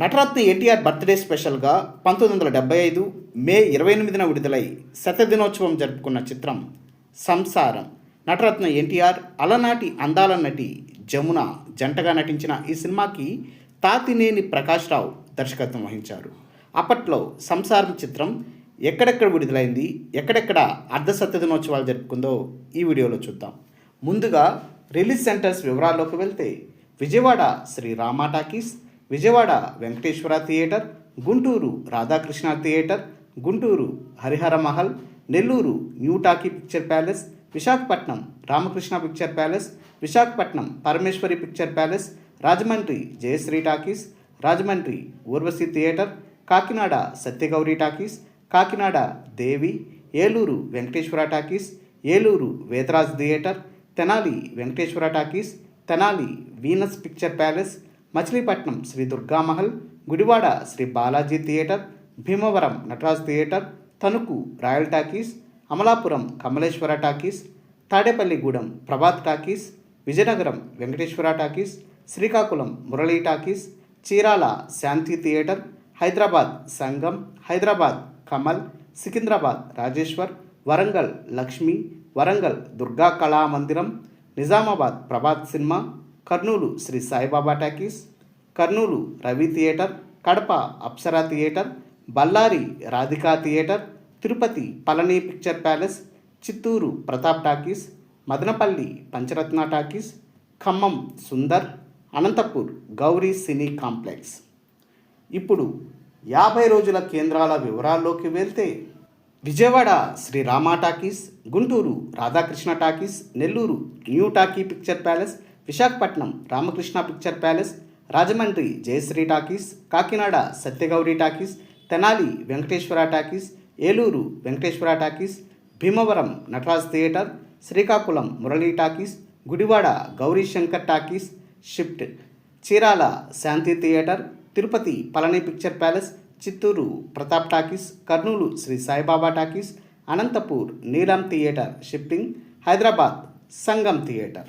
Nataratna NTR birthday స్పెషల్గా పంతొమ్మిది వందల డెబ్బై ఐదు మే ఇరవై ఎనిమిదిన విడుదలై శతదినోత్సవం జరుపుకున్న చిత్రం సంసారం. నటరత్న ఎన్టీఆర్ అలనాటి అందాల నటి జమున జంటగా నటించిన ఈ సినిమాకి తాతినేని ప్రకాష్ రావు దర్శకత్వం వహించారు. అప్పట్లో సంసారం చిత్రం ఎక్కడెక్కడ విడుదలైంది ఎక్కడెక్కడ అర్ధ సత్యదినోత్సవాలు జరుపుకుందో ఈ వీడియోలో చూద్దాం. ముందుగా రిలీజ్ సెంటర్స్ వివరాల్లోకి వెళ్తే Vijayawada Sri Rama talkies Vijayawada Venkateswara theatre Guntur Radhakrishna theatre Guntur Harihara Mahal Nellore new talkie picture palace Visakhapatnam Ramakrishna picture palace Visakhapatnam Parameswari picture palace Rajahmundry Jayasri talkies Rajahmundry Urvashi theatre Kakinada Satyagowri talkies Kakinada Devi Eluru Venkateswara talkies Eluru Vedaraj theatre Tenali Venkateswara talkies Tenali Venus picture palace Machilipatnam Sri Durgamahal Gudivada Sri Balaji theatre Bhimavaram Nataraj theatre Tanuku royal talkies Amalapuram Kamaleswara talkies Tadepalligudem Prabhat talkies Vizianagaram Venkateswara talkies Srikakulam Murali talkies Chirala Shanti theatre Hyderabad Sangam Hyderabad Kamal Secunderabad Rajeshwar Warangal Lakshmi Warangal Durga Kala Mandiram Nizamabad Prabhat cinema Kurnool Sri Saibaba talkies Kurnool Ravi theatre Kadapa Apsara theatre Bellary Radhika theatre Tirupati Palani picture palace Chittoor Pratap talkies Madanapalle Pancharatna talkies Khammam Sundar Anantapur Gowri cine complex. ఇప్పుడు యాభై రోజుల కేంద్రాల వివరాల్లోకి వెళ్తే Vijayawada Sri Rama talkies Guntur Radhakrishna talkies Nellore new talkie picture palace Visakhapatnam Ramakrishna picture palace Rajahmundry Jayasri talkies Kakinada Satyagowri talkies Tenali Venkateswara talkies Eluru Venkateswara talkies Bhimavaram Nataraj theatre Srikakulam Murali talkies Gudivada Gowri Shankar talkies shift Chirala Shanti theatre Tirupati Palani picture palace Chittoor Pratap talkies Kurnool Sri Saibaba talkies Anantapur Neelam theatre shifting Hyderabad Sangam theatre.